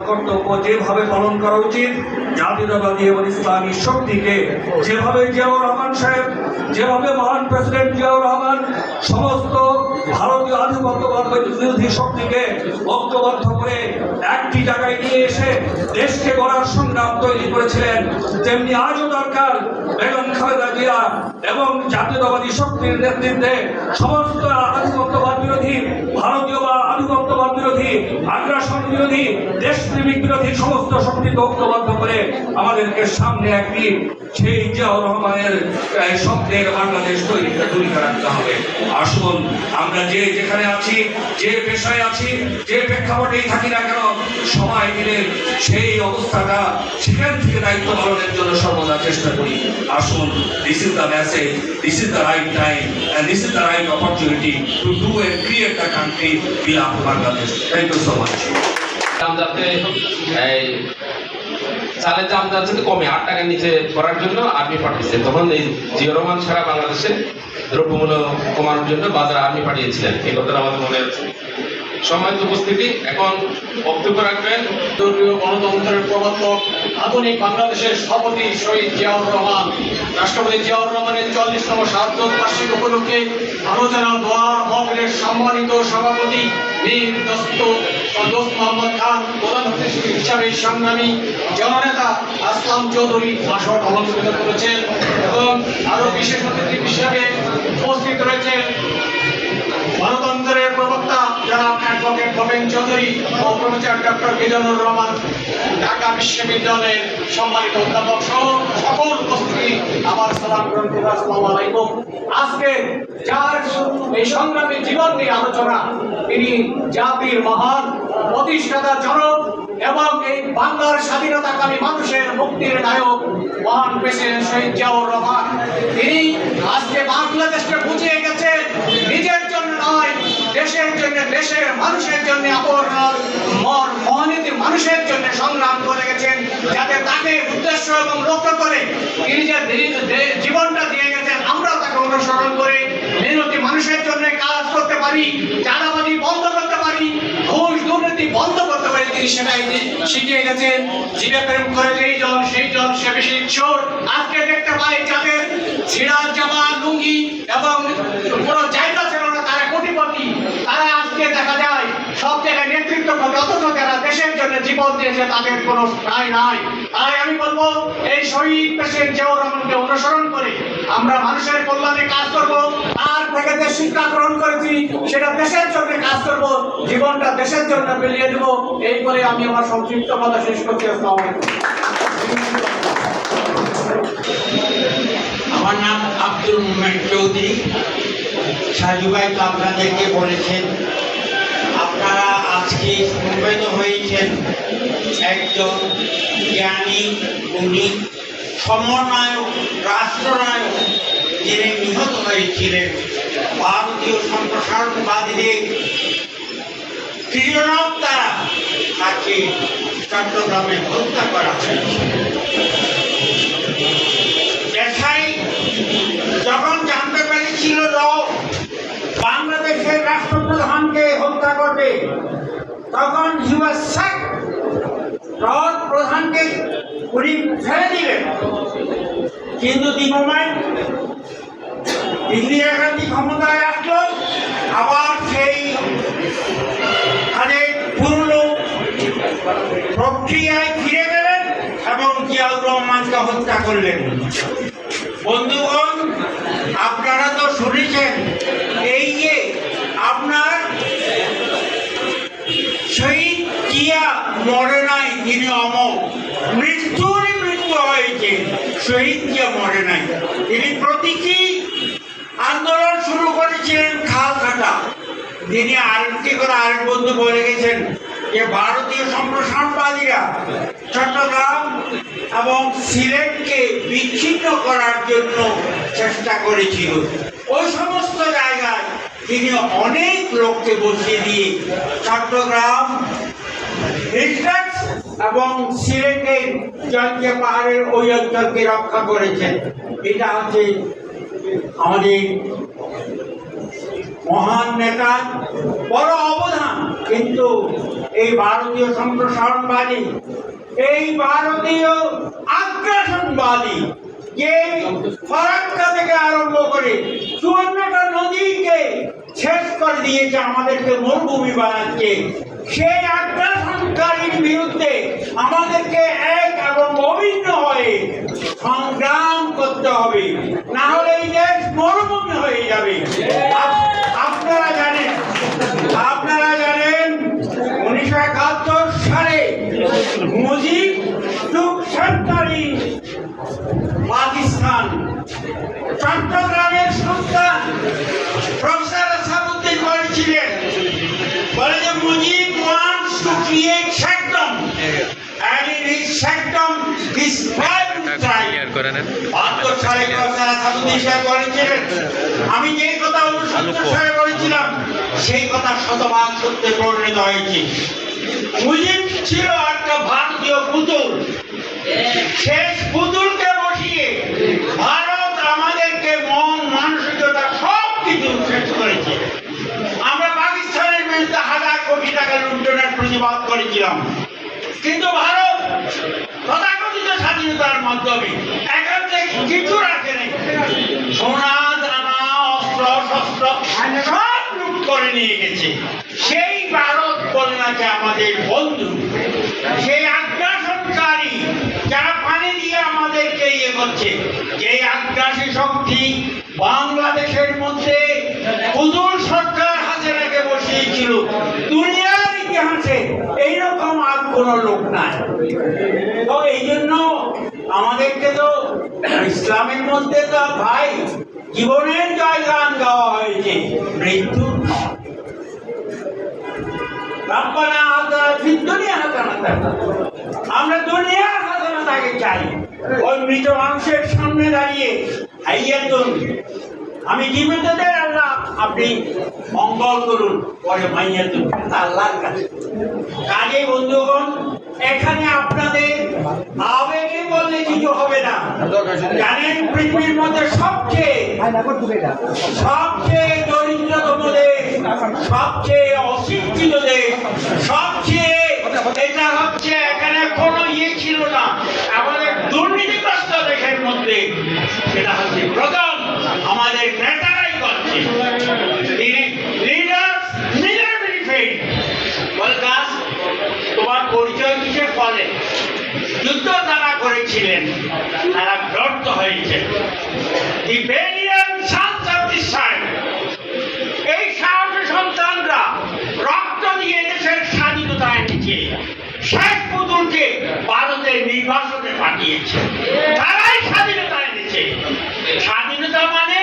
কর্তব্য যেভাবে পালন করা উচিত, জাতীয়তাবাদী এবং ইসলামী শক্তিকে যেভাবে জিয়াউর রহমান সাহেব, যেভাবে মহান প্রেসিডেন্ট জিয়াউর রহমান, সমস্ত ভারতীয় আধিপত্যবাদ বিরোধী শক্তিকে ঐক্যবদ্ধ করে একটি জায়গায় নিয়ে এসে দেশকে গড়ার সংগ্রাম তৈরি করেছিলেন, তেমনি আজও দরকার বেগম খালেদা জিয়া এবং জাতীয়তাবাদী শক্তির নেতৃত্বে সমস্ত আধিপত্যবাদ বিরোধী, ভারতীয় বা আধিপত্যবাদ বিরোধী, আগ্রাসন বিরোধী, দেশপ্রেমিক বিরোধী সমস্ত শক্তিকে ঐক্যবদ্ধ করে আমাদেরকে সামনে একটি সেই জিয়াউর রহমানের স্বপ্নের বাংলাদেশ হবে। আসুন, আমরা যে যেখানে আছি, যে পেশায় আছি, যে প্রেক্ষাপটেই থাকি না কেন, সময় মিলে সেই অবস্থাটা সেখান থেকে দায়িত্ব পালনের জন্য সর্বদা চেষ্টা করি। আসুন is the message this is the right time and this is the right opportunity to do and create the country beloved Bangladesh thank you so much দাম যাতে এই চালের দাম যাচ্ছে তো কমে, আট টাকার নিচে করার জন্য আর্মি পাঠিয়েছে। তখন এই জিও রহমান সারা বাংলাদেশে দ্রব্যমূল্য কমানোর জন্য বাজারে আর্মি পাঠিয়েছিলেন। এই কথাটা আমাদের মনে আছে। সময় উপস্থিতি, এখন বক্তব্য রাখবেন ধর্মীয় গণতন্ত্রের প্রবর্তক আধুনিক বাংলাদেশের সভাপতি শহীদ জিয়াউর রহমান। রাষ্ট্রপতি জিয়াউর রহমানের চল্লিশতম সাহায্য বার্ষিক উপলক্ষে আলোচনা দোয়া মহলের সম্মানিত সভাপতি মীর দস্ত দোস্ত মোহাম্মদ খান, প্রধান অতিথি হিসাবে সংগ্রামী জননেতা আসলাম চৌধুরী ভাষণ অলঙ্কৃত করেছেন এবং আরও বিশেষ অতিথি হিসাবে উপস্থিত রয়েছেন গণতন্ত্রের প্রবক্তা জনাব ভবেন চৌধুরী ও প্রফেসর ডক্টর মিজানুর রহমান, ঢাকা বিশ্ববিদ্যালয়ের সম্মানিত অধ্যাপক সহ সকল উপস্থিতি আমার সালাম গ্রহণ করে আসসালামু আলাইকুম। আজকে যার এই সংগ্রামী জীবন নিয়ে আলোচনা, তিনি জাতির মহান প্রতিষ্ঠাতা জনক এবং এই বাংলার স্বাধীনতাকামী মানুষের মুক্তির নায়ক মহান প্রেসিডেন্ট শহীদ জিয়াউর রহমান। তিনি আজকে বাংলাদেশকে বুঝিয়ে গেছেন, নিজের দেশের জন্য, দেশের মানুষের জন্য অপর মর, মহানীতি, মানুষের জন্য সংগ্রাম করে গেছেন, যাতে তাকে উদ্দেশ্য এবং লক্ষ্য করে তিনি যে জীবনটা দিয়ে গেছেন আমরাও তাকে অনুসরণ করে মেহনতি মানুষের জন্য কাজ করতে পারি, চাঁদাবাজি বন্ধ করতে পারি, ঘুষ, দুর্নীতি বন্ধ করতে পারি, তিনি সেটাই শিখিয়ে গেছেন। জীবে প্রেম করে যেই জন, সেই জন সে বেশি ঈশ্বর আজকে দেখতে পাই যাদের ছিড়া, জামা, লুঙ্গি এবং কোনো জায়গা ছিল না, তারা কোটিপতি। তারা আজকে দেখা যায়, সব জায়গায় নেতৃত্ব করে অথচ যারা দেশের জন্য জীবন দিয়েছে তাদের কোনো ঠাঁই নাই। তাই আমি বলব, এই শহীদ প্রেসিডেন্ট জিয়াউর রহমানকে অনুসরণ করে আমরা মানুষের কল্যাণে কাজ করব, তার থেকে যে শিক্ষা গ্রহণ করেছি, সেটা দেশের জন্য কাজ করব, জীবনটা দেশের জন্য বিলিয়ে দেব, এই বলে আমি আমার সংক্ষিপ্ত কথা শেষ করছি। আসসালামু আলাইকুম। সাজু ভাই তো আপনাদেরকে বলেছেন। আপনারা আজকে সমবেত হয়েছেন একজন জ্ঞানী, উনি সমন্বয়ক, রাষ্ট্রনায়ক, যিনি নিহত হয়েছিলেন। ভারতীয় সম্প্রসারণবাদীদের প্রিয়নক দ্বারা তাকে চট্টগ্রামে হত্যা করা হয়েছে। রাষ্ট্রপ্রধানকে হত্যা করবে? তখন ওয়াজ স্যাক প্রধানকে উনি ছেড়ে দিলেন। কিন্তু দি মোমেন্ট ইন্দিরা গান্ধী ক্ষমতায় আসলো, আবার সেই তাদের পুরনো প্রক্রিয়ায় ফিরে গেলেন এবং জিয়াউর রহমানকে হত্যা করলেন। বন্ধুগণ, আপনারা তো শুনেছেন মরে নাই তিনি অমর। মৃত্যুরই মৃত্যু হয়েছে শহীদ জিয়া মরে নাই। তিনি প্রতীকী আন্দোলন শুরু করেছিলেন খাল কাটা তিনি আরেকটি করে আরেক বন্ধু বলে গেছেন যে, ভারতীয় সম্প্রসারণবাদীরা চট্টগ্রাম এবং সিলেটকে বিচ্ছিন্ন করার জন্য চেষ্টা করেছিল। ওই সমস্ত জায়গায় তিনি অনেক লোককে বসিয়ে দিয়ে চট্টগ্রাম হিস্টাক্স এবং সিলেটের জলকে পাহাড়ের ওই অঞ্চলকে রক্ষা করেছেন। এটা হচ্ছে আমাদের মহান নেতা, বড় অবদান। কিন্তু এই ভারতীয় সম্প্রসারণবাদী, এই ভারতীয় আগ্রাসনবাদী, যে ফরাক্কা থেকে আরম্ভ করে চুয়ান্নটা নদীকে শেষ করে দিয়েছে আমাদেরকে মরুভূমি বানাচ্ছে, সেই আগ্রাসনকারীর বিরুদ্ধে আমাদেরকে এক এবং অভিন্ন হয়ে সংগ্রাম করতে হবে। না হলে এই দেশ মরুভূমি হয়ে যাবে। আপনারা জানেন করে নেন। আমি যে কথা বলেছিলাম সেই কথা শতভাগ সত্যে পরিণত হয়েছে। মুজিব ছিল একটা ভারতীয় পুতুল। শেষ পুতুলকে বসিয়ে ভারত আমাদেরকে মন মানসিকতা সব কিছু শেষ করেছে। আমরা পাকিস্তানের বিরুদ্ধে হাজার কোটি টাকা লুণ্ঠনের প্রতিবাদ করেছিলাম। কিন্তু ভারত তথাকথিত স্বাধীনতার মাধ্যমে থেকে কিছু সোনা, দানা, অস্ত্র, শস্ত্র সব লুট করে নিয়ে গেছে। সেই ভারত নাকি আমাদের বন্ধু, সেই আগ্রাসনকারী যারা পানি দিয়ে আমাদেরকে ইয়ে করছে যে আগ্রাসী শক্তি বাংলাদেশের মধ্যে পুতুল সরকার হাতে রেখে বসিয়েছিল। দুনিয়ার ইতিহাসে এইরকম আর কোন লোক নাই। তো এই জন্য আমাদেরকে তো ইসলামের মধ্যে তো ভাই জীবনের গাওয়া হয়েছে ফিদ দুনিয়া আমরা দুনিয়ার চাই। ওই মৃত মানুষের সামনে দাঁড়িয়ে হাইয়াতুন। আমি জীবিতদের আল্লাহ আপনি মঙ্গল করুন, পরে মাইয়া তো আল্লাহর কাছে কাজে বন্ধুগণ, এখানে আপনাদের আবেগে বললে কিছু হবে না। জানেন পৃথিবীর মধ্যে সবচেয়ে সবচেয়ে দরিদ্রতম দেশ, সবচেয়ে অশিক্ষিত দেশ সবচেয়ে তারা ব্যর্থ হয়েছে। এই সাহসী সন্তানরা রক্ত দিয়ে দেশের স্বাধীনতা এনেছে শেখ পুতুলকে ভারতের নির্বাসনে পাঠিয়েছে। তারাই স্বাধীনতা এনেছে। স্বাধীনতা মানে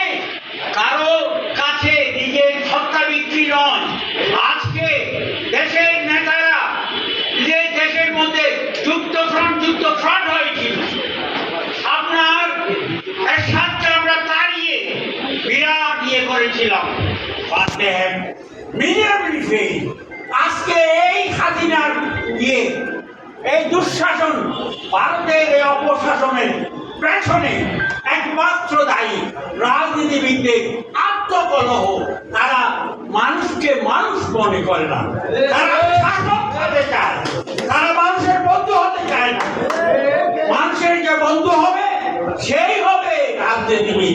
কারও করেছিলাম পারতে হ্যাঁ মিনিমামলি ফেল আজকে এই হাসিনার ইয়ে এই দুঃশাসন ভারতের এই অপশাসনের পেছনে একমাত্র দায়ী রাজনীতিবিদদের আত্মকলহ। তারা মানুষকে মানুষ মনে করে না। তারা শাসক হতে চায় তারা মানুষের বন্ধু হতে চায় না। মানুষের যে বন্ধু হবে, সেই হবে তিনি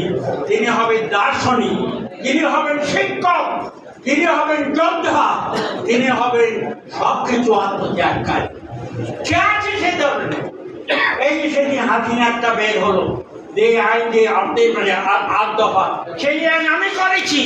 তিনি হবেন দার্শনিক, তিনি হবেন শিক্ষক, তিনি হবেন যোদ্ধা, তিনি হবেন সবকিছু আত্মত্যাগকারী। কে আছে সে এই সেদিন হাতিন একটা বের হলো, যে আইন যে আপনি মানে আট দফা, সেই আইন আমি করেছি।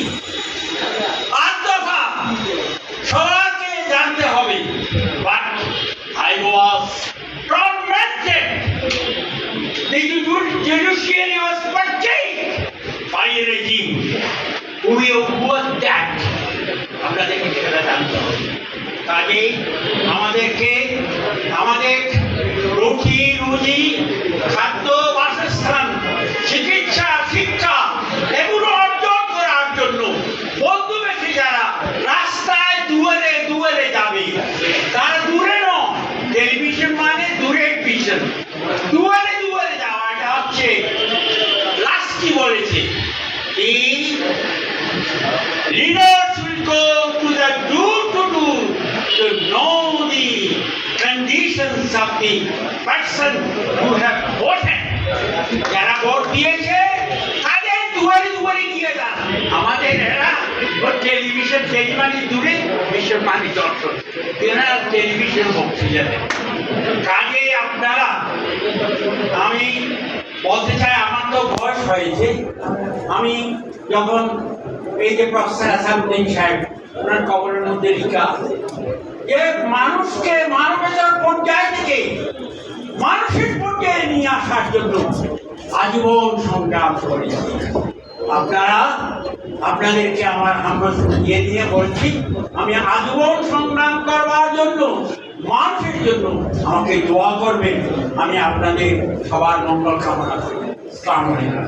আমাদেরকে, আমাদের রুটি, রুজি, খাদ্য, বাসস্থান, চিকিৎসা, শিক্ষা এগুলো অর্জন করার জন্য বন্ধু বেশি যারা রাস্তায় দুয়ারে দুয়ারে যাবে, তার দূরে নয় টেলিভিশন মানে দূরের পিছন দুয়ারে দুয়ারে যাওয়াটা হচ্ছে, লাস্টি বলেছে, এই leaders will go to the door to know millions of the person who have voted. যারা ভোট দিয়েছে, তাদের দুয়ারে দুয়ারে গিয়ে দাঁড়ান। আমাদের এরা টেলিভিশন টেলিমানি দূরে বিশ্বের পানি দর্শন। এরা টেলিভিশন বক্তৃতা কাজে আপনারা, আমি বলতে চাই, আমার তো বয়স হয়েছে। আমি যখন এই যে প্রফেসর আসাদুদ্দিন সাহেব, ওনার কবরের মধ্যে লিখা আছে যে মানুষকে মানবেতর পর্যায় থেকে মানসিক পর্যায়ে নিয়ে আসার জন্য আজীবন সংগ্রাম করে আপনারা, আপনাদেরকে আমার আমরা দিয়ে দিয়ে বলছি, আমি আজীবন সংগ্রাম করবার জন্য, মানুষের জন্য আমাকে দোয়া করবেন। আমি আপনাদের সবার মঙ্গল কামনা করি। কামনা